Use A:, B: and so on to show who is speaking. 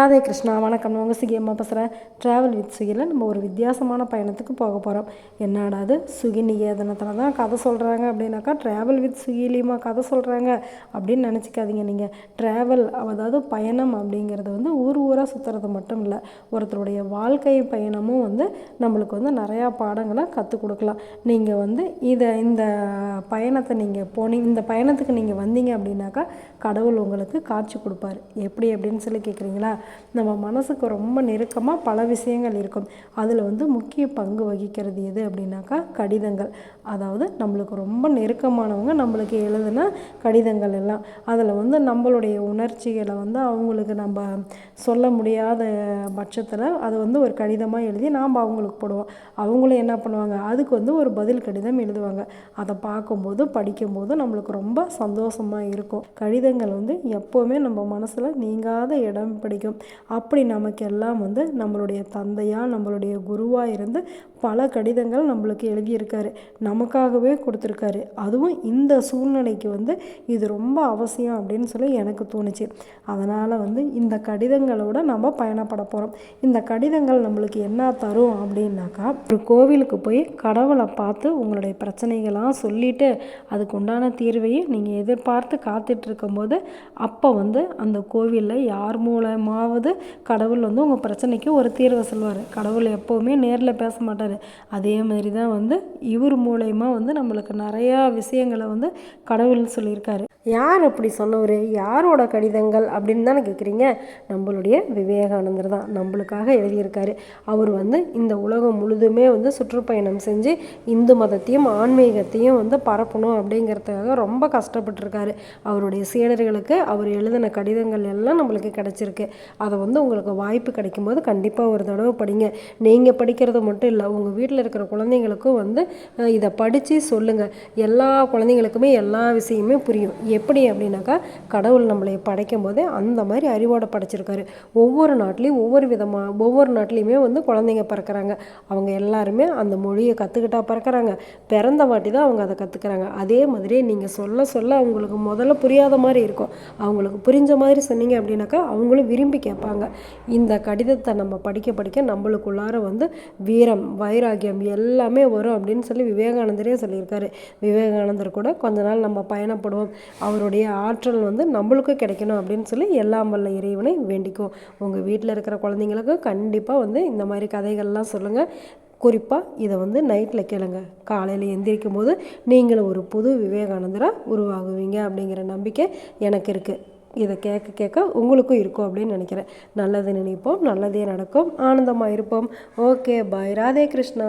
A: ராதே கிருஷ்ணா வணக்கம். நான் உங்கள் சுகி அம்மா பேசுகிறேன் ட்ராவல் வித் சுகியில் நம்ம ஒரு வித்தியாசமான பயணத்துக்கு போக போகிறோம் என்னடாது சுகி நிகேதனத்தில் தான் கதை சொல்கிறாங்க அப்படின்னாக்கா ட்ராவல் வித் சுகிலியுமா கதை சொல்கிறாங்க அப்படின்னு நினச்சிக்காதீங்க நீங்கள் ட்ராவல் அதாவது பயணம் அப்படிங்கிறது வந்து ஊர் ஊராக சுற்றுறது மட்டும் இல்லை ஒருத்தருடைய வாழ்க்கை பயணமும் வந்து நம்மளுக்கு வந்து நிறையா பாடங்களை கற்றுக் கொடுக்கலாம். நீங்கள் வந்து இதை இந்த பயணத்தை நீங்கள் போனீங்க இந்த பயணத்துக்கு நீங்கள் வந்தீங்க அப்படின்னாக்கா கடவுள் உங்களுக்கு காட்சி கொடுப்பாரு. எப்படி அப்படின்னு சொல்லி கேட்குறீங்களா நம்ம மனசுக்கு ரொம்ப நெருக்கமாக பல விஷயங்கள் இருக்கும். அதில் வந்து முக்கிய பங்கு வகிக்கிறது எது அப்படின்னாக்கா கடிதங்கள். அதாவது நம்மளுக்கு ரொம்ப நெருக்கமானவங்க நம்மளுக்கு எழுதின கடிதங்கள் எல்லாம். அதில் வந்து நம்மளுடைய உணர்ச்சிகளை வந்து அவங்களுக்கு நம்ம சொல்ல முடியாத பட்சத்தில் அதை வந்து ஒரு கடிதமாக எழுதி நாம் அவங்களுக்கு போடுவோம். அவங்களும் என்ன பண்ணுவாங்க? அதுக்கு வந்து ஒரு பதில் கடிதம் எழுதுவாங்க. அதை பார்க்கும்போது படிக்கும்போது நம்மளுக்கு ரொம்ப சந்தோஷமாக இருக்கும். கடிதங்கள் வந்து எப்போவுமே நம்ம மனசில் நீங்காத இடம் பிடிக்கும். அப்படி நமக்கெல்லாம் வந்து நம்மளுடைய தந்தையாக நம்மளுடைய குருவாக இருந்து பல கடிதங்கள் நம்மளுக்கு எழுதியிருக்காரு. நமக்காகவே கொடுத்துருக்காரு. அதுவும் இந்த சூழ்நிலைக்கு வந்து இது ரொம்ப அவசியம் அப்படின்னு சொல்லி எனக்கு தோணுச்சு. அதனால் வந்து இந்த கடிதங்களோட நம்ம பயணப்பட போகிறோம் இந்த கடிதங்கள் நம்மளுக்கு என்ன தரும் அப்படின்னாக்கா ஒரு கோவிலுக்கு போய் கடவுளை பார்த்து உங்களுடைய பிரச்சனைகள்லாம் சொல்லிவிட்டு அதுக்கு உண்டான தீர்வையும் நீங்கள் எதிர்பார்த்து காத்துகிட்டுருக்கும்போது அப்போ வந்து அந்த கோவிலில் யார் மூலமாக எப்போவாவது கடவுள் வந்து உங்கள் பிரச்சனைக்கு ஒரு தீர்வை சொல்லுவார் கடவுள் எப்போவுமே நேரில் பேச மாட்டார். அதே மாதிரி தான் வந்து இவர் மூலயமா வந்து நம்மளுக்கு நிறையா விஷயங்களை வந்து கடவுள் சொல்லியிருக்காரு. யார் அப்படி சொன்னவர்? யாரோட கடிதங்கள்? அப்படின்னு தானே கேட்குறீங்க. நம்மளுடைய விவேகானந்தர் தான் நம்மளுக்காக எழுதியிருக்காரு. அவர் வந்து இந்த உலகம் முழுதுமே வந்து சுற்றுப்பயணம் செஞ்சு இந்து மதத்தையும் ஆன்மீகத்தையும் வந்து பரப்பணும் அப்படிங்கிறதுக்காக ரொம்ப கஷ்டப்பட்டிருக்காரு. அவருடைய சீடர்களுக்கு அவர் எழுதின கடிதங்கள் எல்லாம் நம்மளுக்கு கிடச்சிருக்கு. அதை வந்து உங்களுக்கு வாய்ப்பு கிடைக்கும்போது கண்டிப்பாக ஒரு தடவை படிங்க. நீங்கள் படிக்கிறது மட்டும் இல்லை உங்கள் வீட்டில் இருக்கிற குழந்தைங்களுக்கும் வந்து இதை படித்து சொல்லுங்கள் எல்லா குழந்தைங்களுக்குமே எல்லா விஷயமே புரியும். எப்படி அப்படின்னாக்கா கடவுள் நம்மளை படைக்கும் போதே அந்த மாதிரி அறிவோடு படைச்சிருக்காரு. ஒவ்வொரு நாட்டிலையும் ஒவ்வொரு விதமாக ஒவ்வொரு நாட்டிலையுமே வந்து குழந்தைங்க பிறக்கிறாங்க. அவங்க எல்லாருமே அந்த மொழியை கற்றுக்கிட்டா பிறக்கிறாங்க. பிறந்த வாட்டி தான் அவங்க அதை கற்றுக்குறாங்க அதே மாதிரி நீங்கள் சொல்ல சொல்ல அவங்களுக்கு முதல்ல புரியாத மாதிரி இருக்கும். அவங்களுக்கு புரிஞ்ச மாதிரி சொன்னீங்க அப்படின்னாக்கா அவங்களும் விரும்பி கேட்பாங்க. இந்த கடிதத்தை நம்ம படிக்க படிக்க நம்மளுக்குள்ளார வந்து வீரம் வைராகியம் எல்லாமே வரும் அப்படின்னு சொல்லி விவேகானந்தரே சொல்லியிருக்காரு. விவேகானந்தர் கூட கொஞ்ச நாள் நம்ம பயணப்படுவோம். அவருடைய ஆற்றல் வந்து நம்மளுக்கும் கிடைக்கணும் அப்படின்னு சொல்லி எல்லாம் வல்ல இறைவனை வேண்டிக்கும் உங்கள் வீட்டில் இருக்கிற குழந்தைங்களுக்கு கண்டிப்பாக வந்து இந்த மாதிரி கதைகள்லாம் சொல்லுங்கள் குறிப்பாக இதை வந்து நைட்டில் கேளுங்க. காலையில் எந்திரிக்கும் போது நீங்களும் ஒரு புது விவேகானந்தராக உருவாகுவீங்க அப்படிங்கிற நம்பிக்கை எனக்கு இருக்குது இதை கேட்க கேட்க உங்களுக்கும் இருக்கும் அப்படின்னு நினைக்கிறேன். நல்லது நினைப்போம் நல்லதே நடக்கும் ஆனந்தமாக இருப்போம். Okay bye Radhe Krishna.